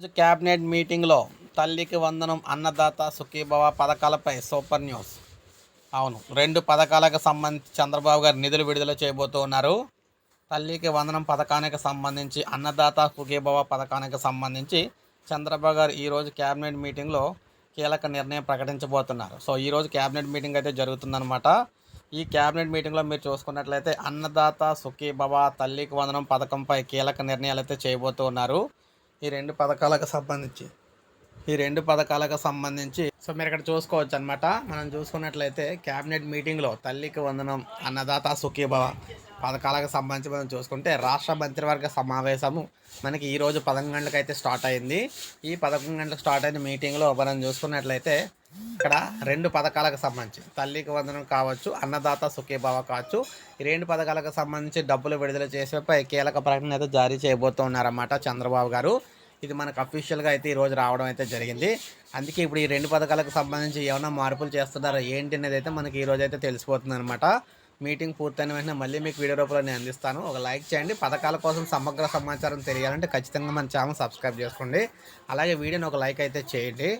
రోజు క్యాబినెట్ మీటింగ్లో తల్లికి వందనం అన్నదాత సుఖీభవ పథకాలపై సూపర్ న్యూస్. అవును రెండు పథకాలకు సంబంధించి చంద్రబాబు గారు నిధులు విడుదల చేయబోతూ ఉన్నారు. తల్లికి వందనం పథకానికి సంబంధించి అన్నదాత సుఖీభవ పథకానికి సంబంధించి చంద్రబాబు గారు ఈరోజు క్యాబినెట్ మీటింగ్లో కీలక నిర్ణయం ప్రకటించబోతున్నారు. సో ఈరోజు క్యాబినెట్ మీటింగ్ అయితే జరుగుతుందన్నమాట. ఈ క్యాబినెట్ మీటింగ్లో మీరు చూసుకున్నట్లయితే అన్నదాత సుఖీభవ తల్లికి వందనం పథకంపై కీలక నిర్ణయాలు అయితే చేయబోతూ ఉన్నారు. ఈ రెండు పథకాలకు సంబంధించి. ఈ రెండు పథకాలకు సంబంధించి. సో మీరు ఇక్కడ చూసుకోవచ్చు అనమాట మనం చూసుకున్నట్లయితే క్యాబినెట్ మీటింగ్లో తల్లికి వందనం అన్నదాత సుఖీభవ పథకాలకు సంబంధించి మనం చూసుకుంటే రాష్ట్ర మంత్రివర్గ సమావేశము మనకి ఈరోజు పదకొండు గంటలకు అయితే స్టార్ట్ అయింది. ఈ పదకొండు గంటలకు స్టార్ట్ అయిన మీటింగ్లో మనం చూసుకున్నట్లయితే ఇక్కడ రెండు పథకాలకు సంబంధించి తల్లికి వందనం కావచ్చు అన్నదాత సుఖీభావ కావచ్చు. ఈ రెండు పథకాలకు సంబంధించి డబ్బులు విడుదల చేసేపై కీలక ప్రకటన అయితే జారీ చేయబోతున్నారన్నమాట చంద్రబాబు గారు. ఇది మనకు అఫీషియల్గా అయితే ఈరోజు రావడం అయితే జరిగింది. అందుకే ఇప్పుడు ఈ రెండు పథకాలకు సంబంధించి ఏమైనా మార్పులు చేస్తున్నారా ఏంటి అనేది అయితే మనకి ఈరోజు అయితే తెలిసిపోతుంది అనమాట మీటింగ్ పూర్తయిన వెంటనే మళ్ళీ మీకు వీడియో రూపంలో నేను అందిస్తాను. ఒక లైక్ చేయండి. పథకాల కోసం సమగ్ర సమాచారం తెలియాలంటే ఖచ్చితంగా మన ఛానల్ సబ్స్క్రైబ్ చేసుకోండి. అలాగే వీడియోని ఒక లైక్ అయితే చేయండి.